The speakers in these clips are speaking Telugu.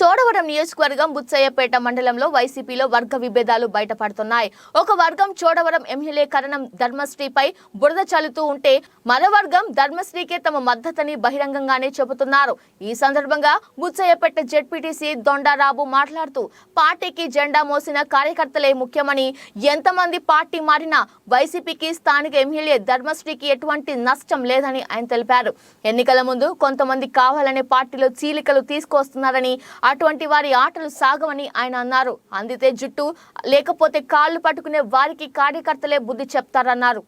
చోడవరం నియోజకవర్గం బుచ్చయ్యపేట మండలంలో వైసీపీలో వర్గ విభేదాలు బయటపడుతున్నాయి. ఒక వర్గం చోడవరం ఎమ్మెల్యే కరణం ధర్మశ్రీపై బురద చల్లుతూ ఉంటే మరో వర్గం ధర్మశ్రీకే తమ మద్దతని బహిరంగంగానే చెబుతున్నారు. ఈ సందర్భంగా బుచ్చయ్యపేట జెడ్పీటీసీ దొండారాబు మాట్లాడుతూ పార్టీకి జెండా మోసిన కార్యకర్తలే ముఖ్యమని ఎంతమంది పార్టీ మారినా వైసీపీకి స్థానిక ఎమ్మెల్యే ధర్మశ్రీకి ఎటువంటి నష్టం లేదని ఆయన తెలిపారు. ఎన్నికల ముందు కొంతమంది కావాలనే పార్టీలో చీలికలు తీసుకొస్తున్నారని అటువంటి వారి ఆటలు సాగవని ఆయన అన్నారు. అందితే జుట్టు లేకపోతే కాళ్ళు పట్టుకునే వారికి కార్యకర్తలే బుద్ధి చెప్తారన్నారు.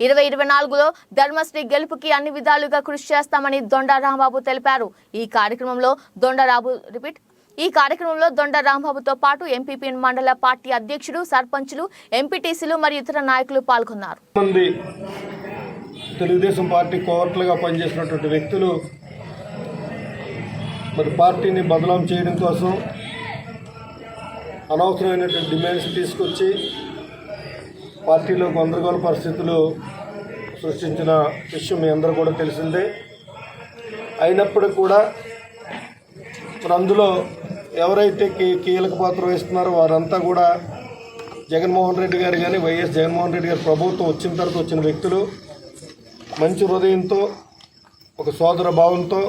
ఇరవై ఇరవై నాలుగులో ధర్మశ్రీ గెలుపుకి అన్ని విధాలుగా కృషి చేస్తామని దొండ రాంబాబు తెలిపారు. ఈ కార్యక్రమంలో దొండరాబు రిపీట్ ఈ కార్యక్రమంలో దొండ రాంబాబుతో పాటు ఎంపీపీ మండల పార్టీ అధ్యక్షుడు సర్పంచులు ఎంపీటీసీలు మరియు ఇతర నాయకులు పాల్గొన్నారు. తెలుగుదేశం పార్టీ కోవర్ట్లుగా పనిచేసినటువంటి వ్యక్తులు మరి పార్టీని బదలాం చేయడం కోసం అనవసరమైనటువంటి డిమాండ్స్ తీసుకొచ్చి పార్టీలో గందరగోళ పరిస్థితులు సృష్టించిన విషయం మీ అందరూ కూడా తెలిసిందే. అయినప్పటికీ కూడా మరి అందులో ఎవరైతే కీ కీలక పాత్ర వహిస్తున్నారో వారంతా కూడా జగన్మోహన్ రెడ్డి గారు కానీ వైఎస్ జగన్మోహన్ రెడ్డి గారు ప్రభుత్వం వచ్చిన తర్వాత వచ్చిన వ్యక్తులు మంచి హృదయంతో ఒక సోదర భావంతో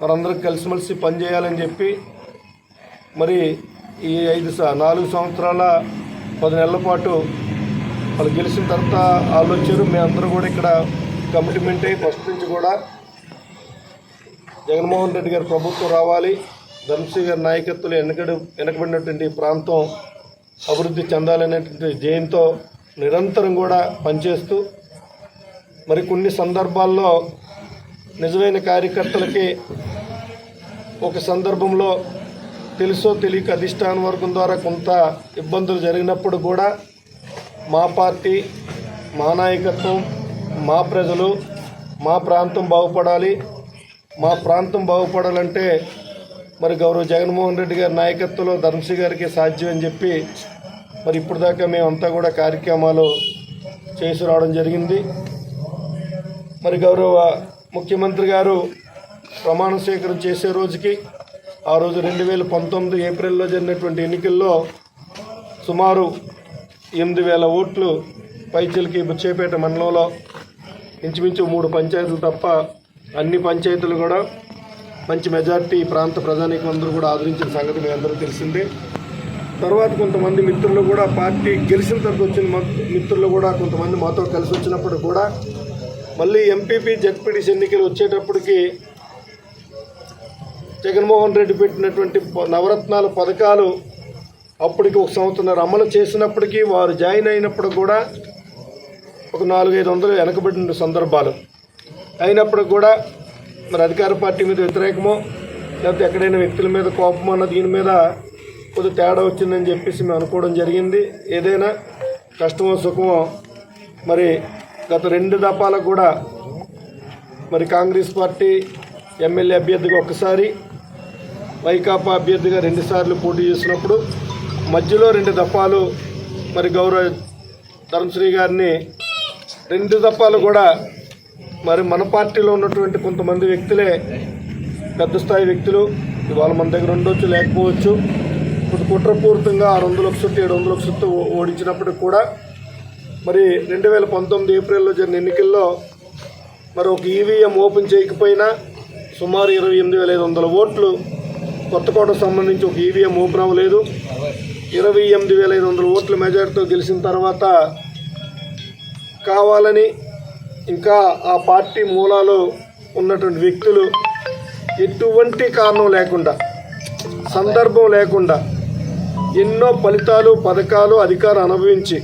మనందరం కలిసిమెలిసి పనిచేయాలని చెప్పి మరి ఈ ఐదు నాలుగు సంవత్సరాల పది నెలల పాటు వాళ్ళు గెలిచిన తర్వాత వాళ్ళు వచ్చారు మేమందరం కూడా ఇక్కడ కమిట్మెంట్ అయ్యి ఫస్ట్ నుంచి కూడా జగన్మోహన్ రెడ్డి గారి ప్రభుత్వం రావాలి. ధర్మశ్రీ గారి నాయకత్వంలో వెనకడు వెనకబడినటువంటి ప్రాంతం అభివృద్ధి చెందాలనేటువంటి జయంతో నిరంతరం కూడా పనిచేస్తూ మరి కొన్ని సందర్భాల్లో నిజమైన కార్యకర్తలకి ఒక సందర్భంలో తెలుసో తెలియక అధిష్టాన వర్గం ద్వారా కొంత ఇబ్బందులు జరిగినప్పుడు కూడా మా పార్టీ మా నాయకత్వం మా ప్రజలు మా ప్రాంతం బాగుపడాలి. మా ప్రాంతం బాగుపడాలంటే మరి గౌరవ జగన్మోహన్ రెడ్డి గారి నాయకత్వంలో ధర్మశ్రీ గారికి సాధ్యం అని చెప్పి మరి ఇప్పుడు దాకా మేమంతా కూడా కార్యక్రమాలు చేసి రావడం జరిగింది. మరి గౌరవ ముఖ్యమంత్రి గారు ప్రమాణ స్వీకారం చేసే రోజుకి ఆ రోజు రెండు వేల పంతొమ్మిది ఏప్రిల్లో జరిగినటువంటి ఎన్నికల్లో సుమారు ఎనిమిది వేల ఓట్లు పైచిలకి బుచ్చేపేట మండలంలో ఇంచుమించు మూడు పంచాయతీలు తప్ప అన్ని పంచాయతీలు కూడా మంచి మెజార్టీ ప్రాంత ప్రజానీకులందరూ కూడా ఆదరించిన సంగతి మీ అందరూ తెలిసిందే. తర్వాత కొంతమంది మిత్రులు కూడా పార్టీ గెలిచిన తర్వాత వచ్చిన మిత్రులు కూడా కొంతమంది మాతో కలిసి వచ్చినప్పుడు కూడా మళ్ళీ ఎంపీపీ జడ్పీటీసీ ఎన్నికలు వచ్చేటప్పటికి జగన్మోహన్ రెడ్డి పెట్టినటువంటి ప- నవరత్నాల పథకాలు అప్పటికి ఒక సంవత్సరం అమలు చేసినప్పటికీ వారు జాయిన్ అయినప్పుడు కూడా ఒక నాలుగైదు వందలు వెనకబడిన సందర్భాలు. అయినప్పుడు కూడా మరి అధికార పార్టీ మీద వ్యతిరేకమో లేకపోతే ఎక్కడైనా వ్యక్తుల మీద కోపం అన్న దీని మీద కొద్ది తేడా వచ్చిందని చెప్పేసి మేము అనుకోవడం జరిగింది. ఏదైనా కష్టమో సుఖమో మరి గత రెండు దఫాలకు కూడా మరి కాంగ్రెస్ పార్టీ ఎమ్మెల్యే అభ్యర్థిగా ఒకసారి వైకాపా అభ్యర్థిగా రెండుసార్లు పోటీ చేసినప్పుడు మధ్యలో రెండు దఫాలు మరి గౌరవ ధర్మశ్రీ గారిని రెండు దఫాలు కూడా మరి మన పార్టీలో ఉన్నటువంటి కొంతమంది వ్యక్తులే పెద్ద స్థాయి వ్యక్తులు ఇవాళ మన దగ్గర ఉండొచ్చు లేకపోవచ్చు. ఇప్పుడు కుట్రపూరితంగా ఆరు వందల ఒకసొత్తు ఏడు వందల ఒకసొత్తు ఓడించినప్పటికి కూడా మరి రెండు వేల పంతొమ్మిది ఏప్రిల్లో జరిగిన ఎన్నికల్లో మరి ఒక ఈవీఎం ఓపెన్ చేయకపోయినా సుమారు ఇరవై ఎనిమిది వేల ఐదు వందల ఓట్లు కొత్తకోటకు సంబంధించి ఒక ఈవీఎం ఓపెన్ అవ్వలేదు. ఇరవై ఎనిమిది వేల ఐదు వందల ఓట్ల మెజార్టీతో గెలిచిన తర్వాత కావాలని ఇంకా ఆ పార్టీ మూలాలు ఉన్నటువంటి వ్యక్తులు ఎటువంటి కారణం లేకుండా సందర్భం లేకుండా ఎన్నో ఫలితాలు పథకాలు అధికారం అనుభవించి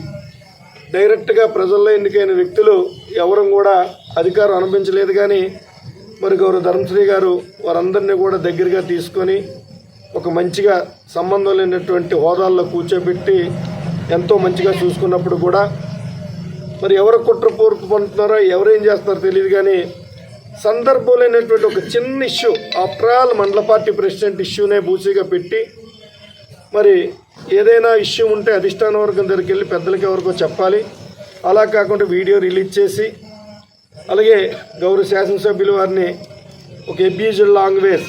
డైరెక్ట్గా ప్రజల్లో ఎన్నికైన వ్యక్తులు ఎవరూ కూడా అధికారం అనిపించలేదు కానీ మరి గౌరవ ధర్మశ్రీ గారు వారందరినీ కూడా దగ్గరగా తీసుకొని ఒక మంచిగా సంబంధం లేనటువంటి హోదాల్లో కూర్చోబెట్టి ఎంతో మంచిగా చూసుకున్నప్పుడు కూడా మరి ఎవరు కుట్ర పూర్పు పండుతున్నారో ఎవరేం చేస్తున్నారో తెలియదు కానీ సందర్భం లేనటువంటి ఒక చిన్న ఇష్యూ ఆఫ్టర్ ఆల్ మండల పార్టీ ప్రెసిడెంట్ ఇష్యూనే బూసీగా పెట్టి మరి ఏదైనా ఇష్యూ ఉంటే అధిష్టాన వర్గం దగ్గరికి వెళ్ళి పెద్దలకి ఎవరికో చెప్పాలి. అలా కాకుండా వీడియో రిలీజ్ చేసి అలాగే గౌరవ శాసనసభ్యులు వారిని ఒక ఎబ్యూజ్డ్ లాంగ్వేజ్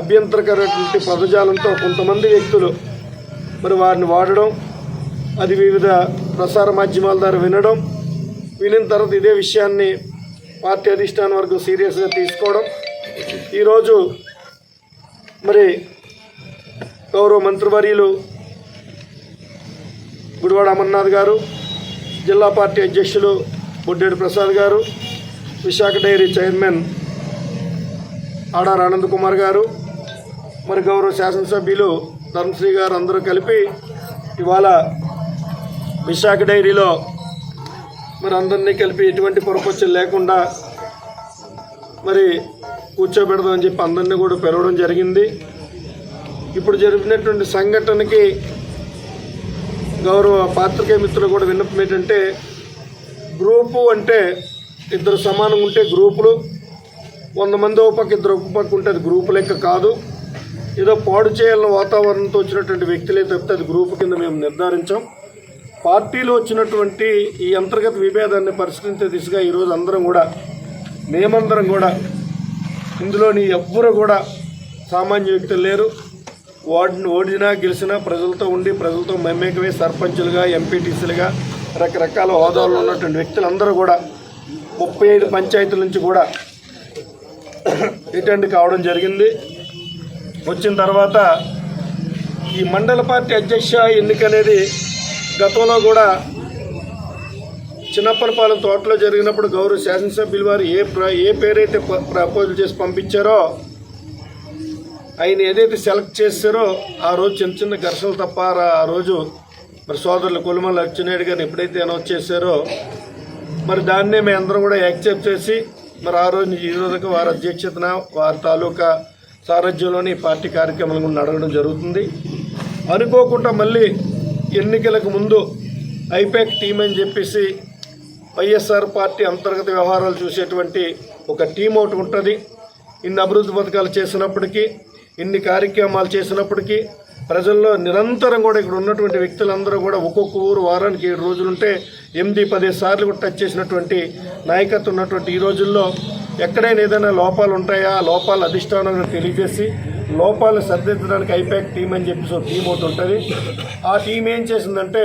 అభ్యంతరకరటువంటి పదజాలంతో కొంతమంది వ్యక్తులు మరి వారిని వాడడం అది వివిధ ప్రసార మాధ్యమాల ద్వారా వినడం వినిన తర్వాత ఇదే విషయాన్ని పార్టీ అధిష్టానం వరకు సీరియస్గా తీసుకోవడం. ఈరోజు మరి గౌరవ మంత్రివర్యులు గుడివాడ అమర్నాథ్ గారు జిల్లా పార్టీ అధ్యక్షులు బొడ్డేడు ప్రసాద్ గారు Visakha dairy chairman order Anand Kumar గారు మరి గౌరవ శాసనసభ్యులు ధర్మశ్రీ గారు అందరూ కలిపి ఇవాళ విశాఖ డైరీలో మరి అందరినీ కలిపి ఎటువంటి పొరపచ్చులు లేకుండా మరి కూర్చోబెడదామని చెప్పి అందరినీ కూడా పిలవడం జరిగింది. ఇప్పుడు జరిపినటువంటి సంఘటనకి గౌరవ పాత్రికేయ మిత్రులు కూడా విన్నపం ఏంటంటే గ్రూపు అంటే ఇద్దరు సమానం ఉంటే గ్రూపులు వంద మంది ఒక పక్క ఇద్దరు ఒక పక్క ఉంటే అది గ్రూపు లెక్క కాదు. ఏదో పాడు చేయాలన్న వాతావరణంతో వచ్చినటువంటి వ్యక్తులే తప్పితే అది గ్రూపు కింద మేము నిర్ధారించాం. పార్టీలో వచ్చినటువంటి ఈ అంతర్గత విభేదాన్ని పరిష్కరించే దిశగా ఈరోజు అందరం కూడా మేమందరం కూడా ఇందులోని ఎవ్వరు కూడా సామాన్య వ్యక్తులు లేరు. వాడిని ఓడినా గెలిచినా ప్రజలతో ఉండి ప్రజలతో మమేకమై సర్పంచులుగా ఎంపీటీసీలుగా రకరకాల హోదాల్లో ఉన్నటువంటి వ్యక్తులందరూ కూడా ముప్పై ఐదు పంచాయతీల నుంచి కూడా అటెండ్ కావడం జరిగింది. వచ్చిన తర్వాత ఈ మండల పార్టీ అధ్యక్ష ఎన్నిక అనేది గతంలో కూడా చిన్నప్పలపాలెం తోటలో జరిగినప్పుడు గౌరవ శాసనసభ్యులు వారు ఏ ఏ పేరైతే ప్రపోజల్ చేసి పంపించారో ఆయన ఏదైతే సెలెక్ట్ చేస్తారో ఆ రోజు చిన్న చిన్న ఘర్షణలు తప్ప ఆ- రోజు మరి సోదరులు కొలుమల అచ్చెన్నాయుడు గారిని ఎప్పుడైతే అనౌన్స్ చేశారో మరి దాన్నే మేము అందరం కూడా యాక్సెప్ట్ చేసి మరి ఆ రోజు ఈ రోజుకి వారి అధ్యక్షతన వారి తాలూకా సారథ్యంలోని పార్టీ కార్యక్రమాలు కూడా నడవడం జరుగుతుంది. అనుకోకుండా మళ్ళీ ఎన్నికలకు ముందు ఐపాక్ టీం అని చెప్పేసి వైఎస్ఆర్ పార్టీ అంతర్గత వ్యవహారాలు చూసేటువంటి ఒక టీం ఒకటి ఉంటుంది. ఇన్ని అభివృద్ధి పథకాలు చేసినప్పటికీ ఇన్ని కార్యక్రమాలు చేసినప్పటికీ ప్రజల్లో నిరంతరం కూడా ఇక్కడ ఉన్నటువంటి వ్యక్తులందరూ కూడా ఒక్కొక్క ఊరు వారానికి ఏడు రోజులుంటే ఎనిమిది పది సార్లు కూడా టచ్ చేసినటువంటి నాయకత్వం ఉన్నటువంటి ఈ రోజుల్లో ఎక్కడైనా ఏదైనా లోపాలు ఉంటాయా? ఆ లోపాలు అధిష్టానంగా తెలియజేసి లోపాలు సరిదిద్దడానికి ఐపాక్ టీం అని చెప్పేసి ఒక టీం ఒకటి ఉంటుంది. ఆ టీం ఏం చేసిందంటే